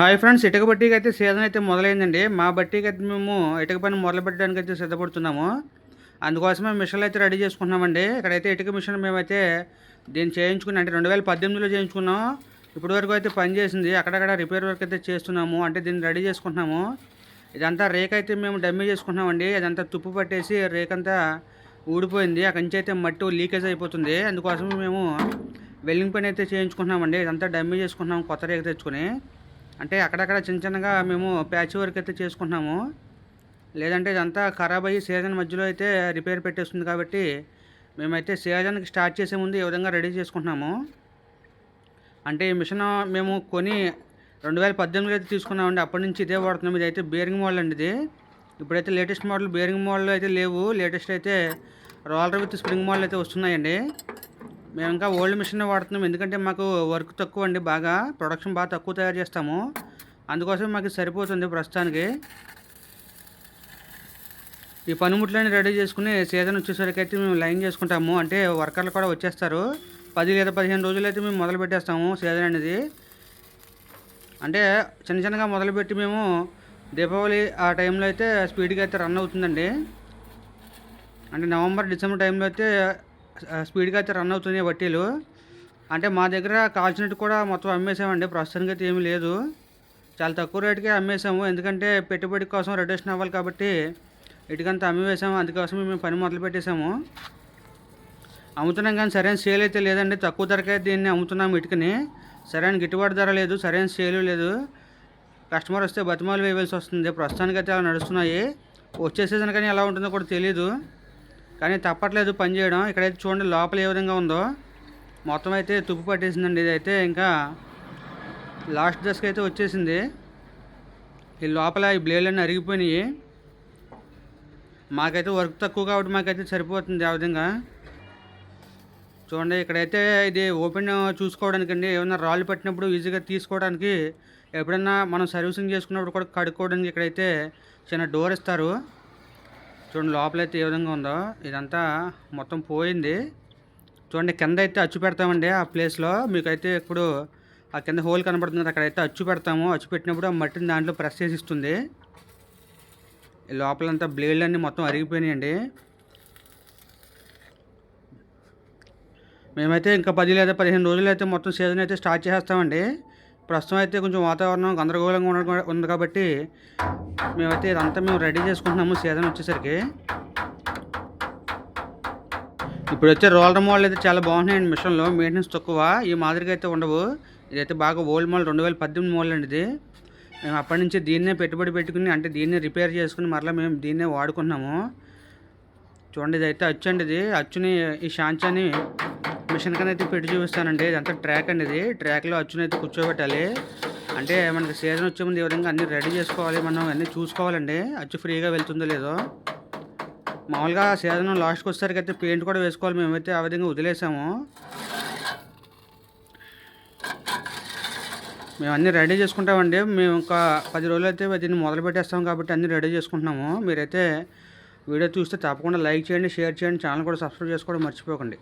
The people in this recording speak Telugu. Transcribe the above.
హాయ్ ఫ్రెండ్స్ ఇటుక బట్టీకి అయితే సీజన్ అయితే మొదలైందండి. మా బట్టీకి అయితే మేము ఇటుక పని మొదలు పెట్టడానికి అయితే సిద్ధపడుతున్నాము. అందుకోసమే మిషన్లు అయితే రెడీ చేసుకుంటున్నామండి. ఇక్కడైతే ఇటుక మిషన్ మేమైతే దీన్ని చేయించుకుని అంటే రెండు వేల పద్దెనిమిదిలో చేయించుకున్నాం. ఇప్పటి వరకు అయితే పని చేసింది. అక్కడక్కడ రిపేర్ వర్క్ అయితే చేస్తున్నాము. అంటే దీన్ని రెడీ చేసుకుంటున్నాము. ఇదంతా రేక్ అయితే మేము డమ్మీ చేసుకుంటున్నామండి. అదంతా తుప్పు పట్టేసి రేక్ అంతా ఊడిపోయింది. అక్కడి నుంచి అయితే మట్టి లీకేజ్ అయిపోతుంది. అందుకోసం మేము వెల్లింగ్ పని అయితే చేయించుకుంటున్నామండి. ఇదంతా డమ్మీ చేసుకుంటున్నాము కొత్త రేక్ తెచ్చుకొని. అంటే అక్కడక్కడ చిన్న చిన్నగా మేము ప్యాచ్ వర్క్ అయితే చేసుకుంటున్నాము. లేదంటే ఇదంతా ఖరాబ్ అయ్యి సీజన్ మధ్యలో అయితే రిపేర్ పెట్టేస్తుంది కాబట్టి మేమైతే సీజన్కి స్టార్ట్ చేసే ముందు ఈ విధంగా రెడీ చేసుకుంటున్నాము. అంటే ఈ మిషన్ మేము కొని రెండు వేల పద్దెనిమిదిలో అయితే తీసుకున్నామండి. అప్పటి నుంచి ఇదే వాడుతున్నాం. ఇది అయితే బేరింగ్ మోడల్ అండి ఇది. ఇప్పుడైతే లేటెస్ట్ మోడల్ బేరింగ్ మోడల్ అయితే లేవు. లేటెస్ట్ అయితే రోలర్ విత్ స్ప్రింగ్ మోడల్ అయితే వస్తున్నాయండి. మేము ఇంకా ఓల్డ్ మిషన్ వాడుతున్నాం. ఎందుకంటే మాకు వర్క్ తక్కువ అండి బాగా ప్రొడక్షన్ బాగా తక్కువ తయారు చేస్తాము. అందుకోసం మాకు సరిపోతుంది ప్రస్తుతానికి. ఈ పనిముట్లన్నీ రెడీ చేసుకుని సీజన్ వచ్చేసరికి అయితే మేము లైన్ చేసుకుంటాము. అంటే వర్కర్లు కూడా వచ్చేస్తారు. పది లేదా పదిహేను రోజులు అయితే మేము మొదలు పెట్టేస్తాము సీజన్ అనేది. అంటే చిన్న చిన్నగా మొదలుపెట్టి మేము దీపావళి ఆ టైంలో అయితే స్పీడ్గా అయితే రన్ అవుతుందండి. అంటే నవంబర్ డిసెంబర్ టైంలో అయితే స్పీడ్గా అయితే రన్ అవుతున్నాయి వడ్డీలు అంటే మా దగ్గర కాల్చినట్టు కూడా మొత్తం అమ్మేసామండి. ప్రస్తుతానికి అయితే ఏమీ లేదు. చాలా తక్కువ రేటుకే అమ్మేసాము. ఎందుకంటే పెట్టుబడి కోసం రొటేషన్ అవ్వాలి కాబట్టి ఇటుకంతా అమ్మివేసాము. అందుకోసమే మేము పని మొదలు పెట్టేసాము. అమ్ముతున్నాం కానీ సరైన సేల్ అయితే లేదండి. తక్కువ ధరకే దీన్ని అమ్ముతున్నాము ఇటుకని. సరైన గిట్టుబాటు ధర లేదు. సరైన సేల్ లేదు. కస్టమర్ వస్తే బతిమాలు వేయవలసి వస్తుంది. ప్రస్తుతానికి అయితే అలా నడుస్తున్నాయి. వచ్చే సీజన్ కానీ ఎలా ఉంటుందో కూడా తెలియదు కానీ తప్పట్లేదు పని చేయడం. ఇక్కడైతే చూడండి లోపల ఏ విధంగా ఉందో. మొత్తం అయితే తుప్పు పట్టేసిందండి ఇదైతే. ఇంకా లాస్ట్ దశకు అయితే వచ్చేసింది. ఈ లోపల ఈ బ్లేడ్లన్నీ అరిగిపోయినాయి. మాకైతే వర్క్ తక్కువ కాబట్టి మాకైతే సరిపోతుంది ఆ విధంగా. చూడండి ఇక్కడైతే ఇది ఓపెన్ చూసుకోవడానికి అండి ఏమైనా రాళ్ళు పట్టినప్పుడు ఈజీగా తీసుకోవడానికి ఎప్పుడైనా మనం సర్వీసింగ్ చేసుకున్నప్పుడు కూడా కడుక్కోవడానికి ఇక్కడైతే చిన్న డోర్ ఇస్తారు. చూడండి లోపలైతే ఏ విధంగా ఉందో. ఇదంతా మొత్తం పోయింది. చూడండి కింద అయితే అచ్చు పెడతామండి ఆ ప్లేస్లో. మీకైతే ఇప్పుడు ఆ కింద హోల్ కనబడుతుంది కదా, అక్కడైతే అచ్చు పెడతాము. అచ్చు పెట్టినప్పుడు ఆ మట్టిని దాంట్లో ప్రెస్ చేసి ఇస్తుంది లోపలంతా బ్లేడ్లు అన్నీ మొత్తం అరిగిపోయినాయండి. మేమైతే ఇంకా పది లేదా పదిహేను రోజులు అయితే మొత్తం సీజన్ అయితే స్టార్ట్ చేసేస్తామండి. ప్రస్తుతం అయితే కొంచెం వాతావరణం గందరగోళంగా ఉన్న ఉంది కాబట్టి మేమైతే ఇదంతా మేము రెడీ చేసుకుంటున్నాము సీజన్ వచ్చేసరికి. ఇప్పుడు వచ్చే రోలర్ మోడల్ అయితే చాలా బాగున్నాయండి మిషన్లో. మెయింటెనెన్స్ తక్కువ. ఈ మాదిరిగా అయితే ఉండవు. ఇదైతే బాగా ఓల్డ్ మోడల్ రెండు వేల పద్దెనిమిది మోడల్ అండి ఇది. మేము అప్పటి నుంచి దీన్నే పెట్టుబడి పెట్టుకుని అంటే దీన్నే రిపేర్ చేసుకుని మరలా మేము దీన్నే వాడుకుంటున్నాము. చూడండి ఇది అయితే అచ్చు అండి ఇది. అచ్చుని ఈ షాంచాని మిషన్ కన్నా అయితే పెట్టి చూపిస్తానండి. ఇదంతా ట్రాక్ అండి ఇది. ట్రాక్లో అచ్చునైతే అయితే కూర్చోబెట్టాలి. అంటే మనకి సీజన్ వచ్చే ముందు ఈ విధంగా అన్నీ రెడీ చేసుకోవాలి మనం అన్నీ చూసుకోవాలండి. అచ్చు ఫ్రీగా వెళ్తుందో లేదో. మామూలుగా సీజన్ లాస్ట్కి వచ్చేసరికి అయితే పెయింట్ కూడా వేసుకోవాలి. మేమైతే ఆ విధంగా వదిలేసాము. మేము అన్నీ రెడీ చేసుకుంటామండి. మేము ఇంకా పది రోజులు అయితే దీన్ని మొదలు పెట్టేస్తాం కాబట్టి అన్నీ రెడీ చేసుకుంటున్నాము. మీరైతే వీడియో చూస్తే తప్పకుండా లైక్ చేయండి షేర్ చేయండి. ఛానల్ కూడా సబ్స్క్రైబ్ చేసుకోవడం మర్చిపోకండి.